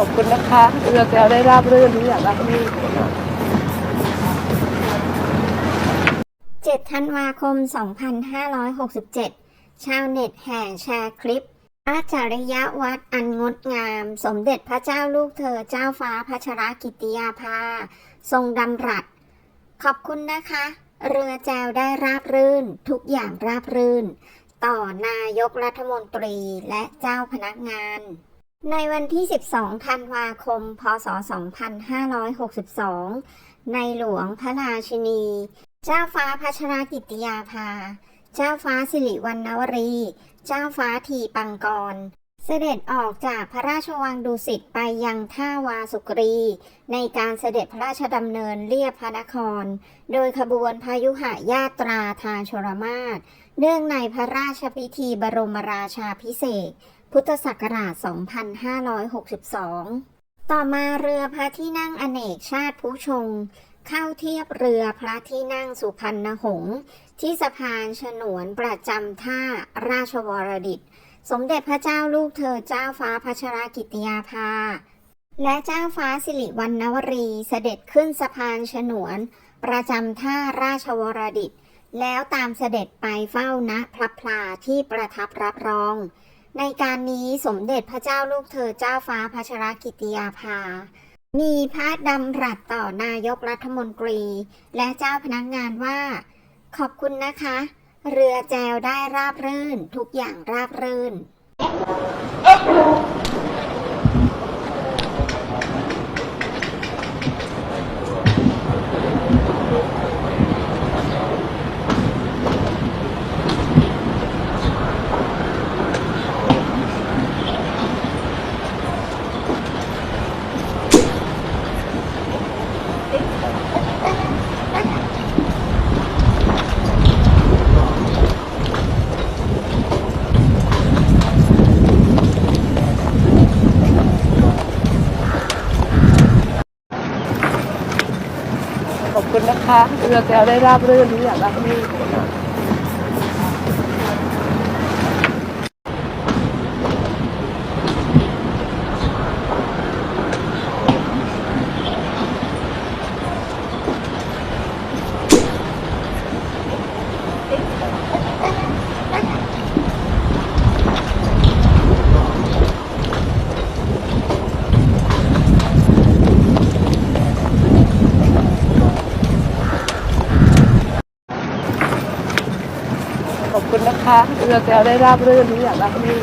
ขอบคุณนะคะเรือแก้วได้ราบรื่นทุกอย่างราบรื่น7ธันวาคม 2567 ชาวเน็ตแห่แชร์คลิปอาจาริยวัดอันงดงาม สมเด็จพระเจ้าลูกเธอเจ้าฟ้าพัชรกิติยาภา ทรงดำรัส ขอบคุณนะคะ เรือแจวได้ราบรื่น ทุกอย่างราบรื่น ต่อนายกรัฐมนตรีและเจ้าพนักงาน ในวันที่ 12 ธันวาคม พศ 2562 ในหลวงพระราชินี เจ้าฟ้าพัชรกิติยาภา เจ้าฟ้าสิริวัณณวรี เจ้าฟ้าทีปังกร เสด็จออกจากพระราชวังดุสิตไปยังท่าวาสุกรี ในการเสด็จพระราชดำเนินเลียบพระนคร โดยขบวนพายุหายาตราทางชรมาศเนื่องในพระราชพิธีบรมราชาพิเศษก พุทธศักราช 2562 ต่อมาเรือพระที่นั่งอเนกชาติผู้ชง เข้าเทียบเรือพระที่นั่งสุพรรณหงษ์ที่สะพานฉนวนประจำท่าราชวรดิต สมเด็จพระเจ้าลูกเธอเจ้าฟ้าพัชรกิติยาภา และเจ้าฟ้าสิริวัณณวรีเสด็จขึ้นสะพานฉนวน ประจำท่าราชวรดิต แล้วตามเสด็จไปเฝ้าณพระพลาที่ประทับรับรอง ในการนี้สมเด็จพระเจ้าลูกเธอเจ้าฟ้าพัชรกิติยาภา มีพระดำรัสต่อนายกรัฐมนตรี และเจ้าพนักงานว่า ขอบคุณนะคะ เรือแจวได้ราบรื่น ทุกอย่างราบรื่น ขอบคุณนะคะเรือแก้วได้ราบรื่นทุกอย่างราบรื่น คุณนะคะเรือแก้วได้ราบรื่นทุกอย่างราบรื่น